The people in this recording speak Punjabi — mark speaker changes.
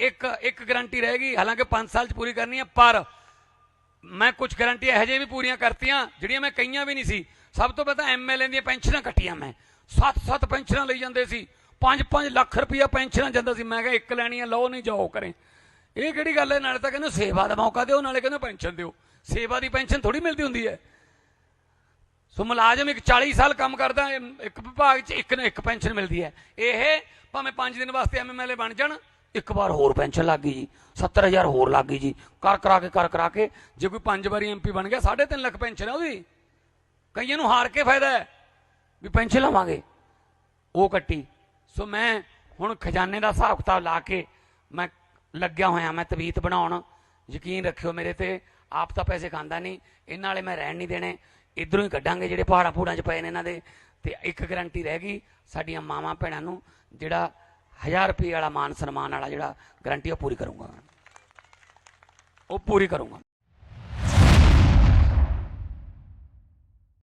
Speaker 1: ਇੱਕ ਇੱਕ ਗਾਰੰਟੀ ਰਹਿ ਗਈ। ਹਾਲਾਂਕਿ 5 ਸਾਲ ਚ ਪੂਰੀ ਕਰਨੀ ਹੈ ਪਰ ਮੈਂ ਕੁਝ ਗਾਰੰਟੀ ਇਹੋ ਜਿਹੇ ਵੀ ਪੂਰੀਆਂ ਕਰਤੀਆਂ, ਜਿਹੜੀਆਂ ਮੈਂ ਕਈਆਂ ਵੀ ਨਹੀਂ ਸੀ। ਸਭ ਤੋਂ ਪਹਿਲਾਂ ਐਮਐਲਏ ਦੀਆਂ ਪੈਨਸ਼ਨਾਂ ਕੱਟੀਆਂ ਮੈਂ। 7-7 ਪੈਨਸ਼ਨਾਂ ਲਈ ਜਾਂਦੇ ਸੀ। 5-5 ਲੱਖ ਰੁਪਇਆ ਪੈਨਸ਼ਨਾਂ ਜਾਂਦਾ ਸੀ। ਮੈਂ ਕਿਹਾ ਇੱਕ ਲੈਣੀ ਹੈ ਲਓ ਨਹੀਂ ਜਾਓ ਕਰੇ ਇਹ ਕਿਹੜੀ ਗੱਲ ਹੈ? ਨਾਲੇ ਤਾਂ ਕਹਿੰਦੇ ਸੇਵਾ ਦਾ ਮੌਕਾ ਦਿਓ, ਨਾਲੇ ਕਹਿੰਦੇ ਪੈਨਸ਼ਨ ਦਿਓ। ਸੇਵਾ ਦੀ ਪੈਨਸ਼ਨ ਥੋੜੀ ਮਿਲਦੀ ਹੁੰਦੀ ਹੈ। ਸੋ ਮੁਲਾਜ਼ਮ ਇੱਕ 40 ਸਾਲ ਕੰਮ ਕਰਦਾ, ਇੱਕ ਵਿਭਾਗ 'ਚ ਇੱਕ ਨਾ ਇੱਕ ਪੈਨਸ਼ਨ ਮਿਲਦੀ ਹੈ। ਇਹ ਭਾਵੇਂ 5 ਦਿਨ ਵਾਸਤੇ ਐਮਐਲਏ ਬਣ ਜਾਣ ਇੱਕ ਵਾਰ ਹੋਰ ਪੈਨਸ਼ਨ ਲੱਗ ਗਈ ਜੀ 70000 ਹੋਰ ਲੱਗ ਗਈ ਜੀ। ਕਰ ਕਰਾ ਕੇ, ਕਰ ਕਰਾ ਕੇ, ਜੇ ਕੋਈ ਪੰਜ ਵਾਰੀ ਐਮਪੀ ਬਣ ਗਿਆ 3.5 ਲੱਖ ਪੈਨਸ਼ਨ ਹੈ ਉਹਦੀ। ਕਈਆਂ ਨੂੰ ਹਾਰ ਕੇ ਫਾਇਦਾ ਹੈ ਵੀ ਪੈਨਸ਼ਨ ਲਵਾਂਗੇ। ਉਹ ਕੱਟੀ। ਸੋ ਮੈਂ ਹੁਣ ਖਜ਼ਾਨੇ ਦਾ ਹਿਸਾਬ ਕਿਤਾਬ ਲਾ ਕੇ ਮੈਂ ਲੱਗਿਆ ਹੋਇਆ, ਮੈਂ ਤਵੀਤ ਬਣਾਉਣ। ਯਕੀਨ ਰੱਖਿਓ ਮੇਰੇ ਤੇ, ਆਪ ਤਾਂ ਪੈਸੇ ਖਾਂਦਾ ਨਹੀਂ। ਇਹਨਾਂ ਵਾਲੇ ਮੈਂ ਰਹਿਣ ਨਹੀਂ ਦੇਣੇ। ਇਧਰੋਂ ਹੀ ਕੱਢਾਂਗੇ ਜਿਹੜੇ ਪਹਾੜਾਂ ਪੂੜਾਂ 'ਚ ਪਏ ਨੇ ਇਹਨਾਂ ਦੇ। ਤੇ ਇੱਕ ਗਰੰਟੀ ਰਹਿ ਗਈ ਸਾਡੀਆਂ ਮਾਵਾਂ ਭੈਣਾਂ ਨੂੰ, ਜਿਹੜਾ 1000 ਰੁਪਏ ਵਾਲਾ ਮਾਨ ਸਨਮਾਨ ਵਾਲਾ ਜਿਹੜਾ ਗਰੰਟੀ ਉਹ ਪੂਰੀ ਕਰੂੰਗਾ ਉਹ ਪੂਰੀ ਕਰੂੰਗਾ।